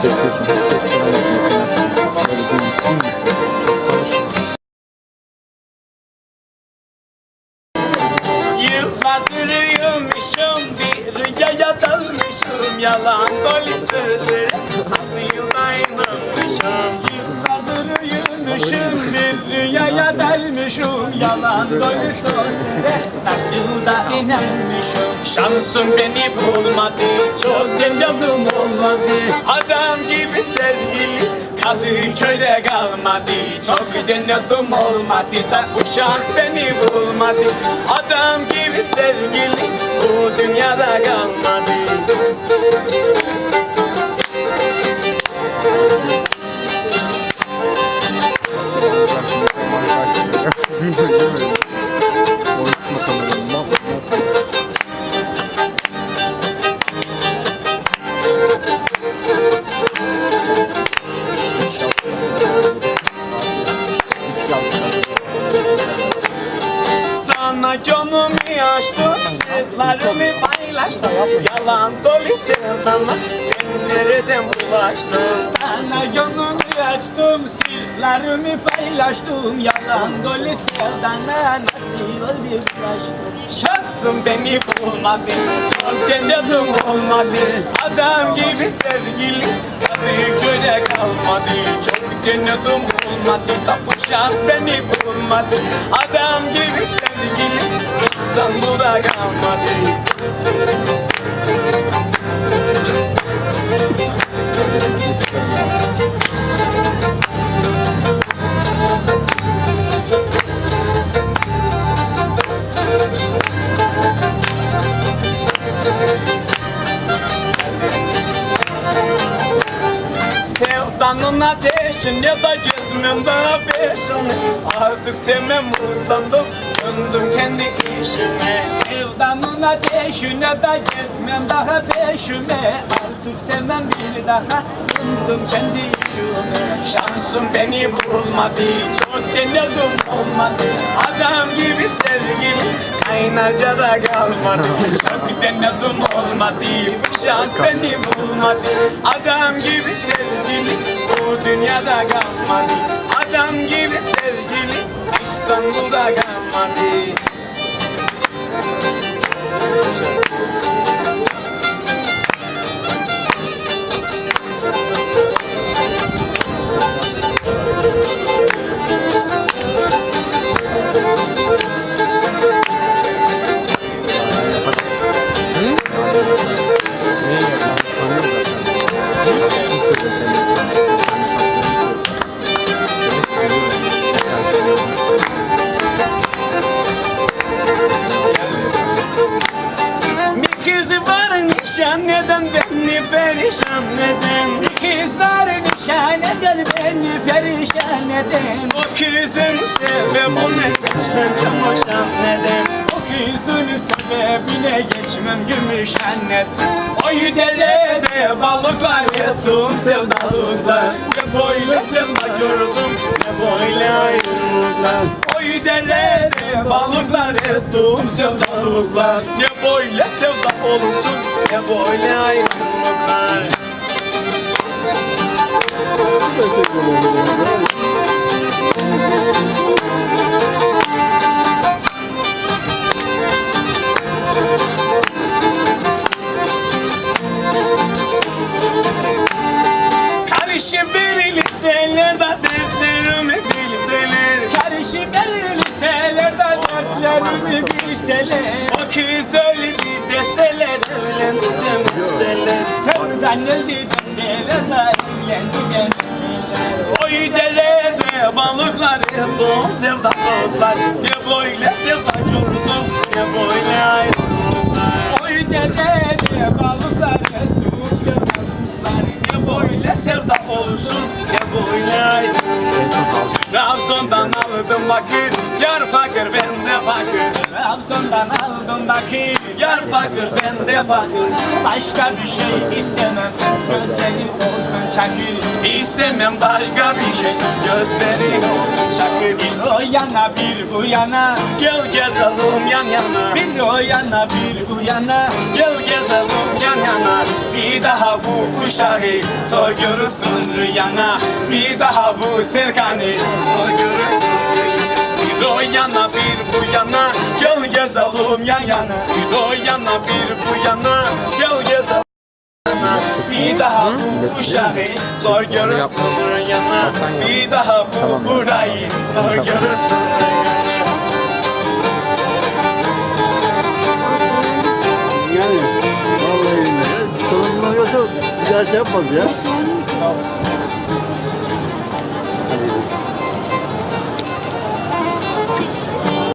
Yıllardır uyumuşum bir rüyaya dalmışım Yalan dolu dalmışım Yalan dolu sözlere nasıl da inanmışım Şansım beni bulmadı çok deniyordum olmadı. Adam gibi sevgili Kadıköy'de kalmadı. Çok deniyordum olmadı da bu şans beni bulmadı. Adam gibi sevgili bu dünyada kalmadı açtım Sırlarımı paylaştım Yalan dolu Ben nereden bulaştım Sana gönlümü açtım Sırlarımı paylaştım. Yalan dolu sevdana Nasıl oldu bulaştım Şansım beni bulmadı Çok denedim olmadı. Adam gibi sevgili Kadıköy'de kalmadı. Çok denedim olmadı Kapı şans beni bulmadı. Adam gibi sevgili İstanbul'da kalmadı. Sevdanın ateşin ya da gezmem daha peşini Artık sevmem uslandım döndüm kendi işime. Sevdanın ateşine de gezmem daha peşime. Artık sevmem bir daha. Döndüm kendi işime. Şansım beni bulmadı. Çok denedim olmadı. Adam gibi sevgilim. Kaynarca da kalmadı Çok denedim olmadı. Bu şans beni bulmadı. Adam gibi sevgilim. bu dünyada kalmadı. Adam gibi sevgilim İstanbul'da kalmadı nişan neden beni perişan neden? Bir kız var nişan neden beni perişan neden O kızın sebebine geçmem hoşan neden? O kızın sebebine geçmem gümüşen neden? Oy derede balıklar yettim sevdalıklar. Ne böyle sevda gördüm ne böyle ayrılıklar Oy derede balıklar ettim sevdalıklar. Ne böyle sevda böyle ayrılıklar Karışı bir liselerde dertlerimi bilseler Karışı bir liselerde dertlerimi bilseler Sevdan öldü deseler evlendi demeseler Oy derede balıklar yedim sevda balıklar Ne böyle sevda gördüm ne böyle ayrılıklar. Oy derede balıklar yedim sevda balıklar Ne böyle sevda olsun ne böyle ayrılıklar. Trabzon'dan aldım bakır Yar fakir ben de fakir. Trabzon'dan aldım bakır Yar fakir ben de fakir. Başka bir şey istemem. Gözleri olsun çakır. İstemem başka bir şey. Gözleri olsun çakır. Bir o yana bir bu yana Gel gezelim yan yana. Bir o yana bir bu yana Gel gezelim yan yana. Bir daha bu uşağı Zor görürsün rüyana. Bir daha bu Serkan'ı Zor görürsün Bir o yana bir bu yana Gel gezelim yan yana o yana bir bu yana Gel gezelim yana. Bir daha bu uşağı Zor görürsün rüyana Bir daha bu burayı Zor görürsün. Yani vallahi. Sorunlar yoksa bir daha şey yapmaz ya.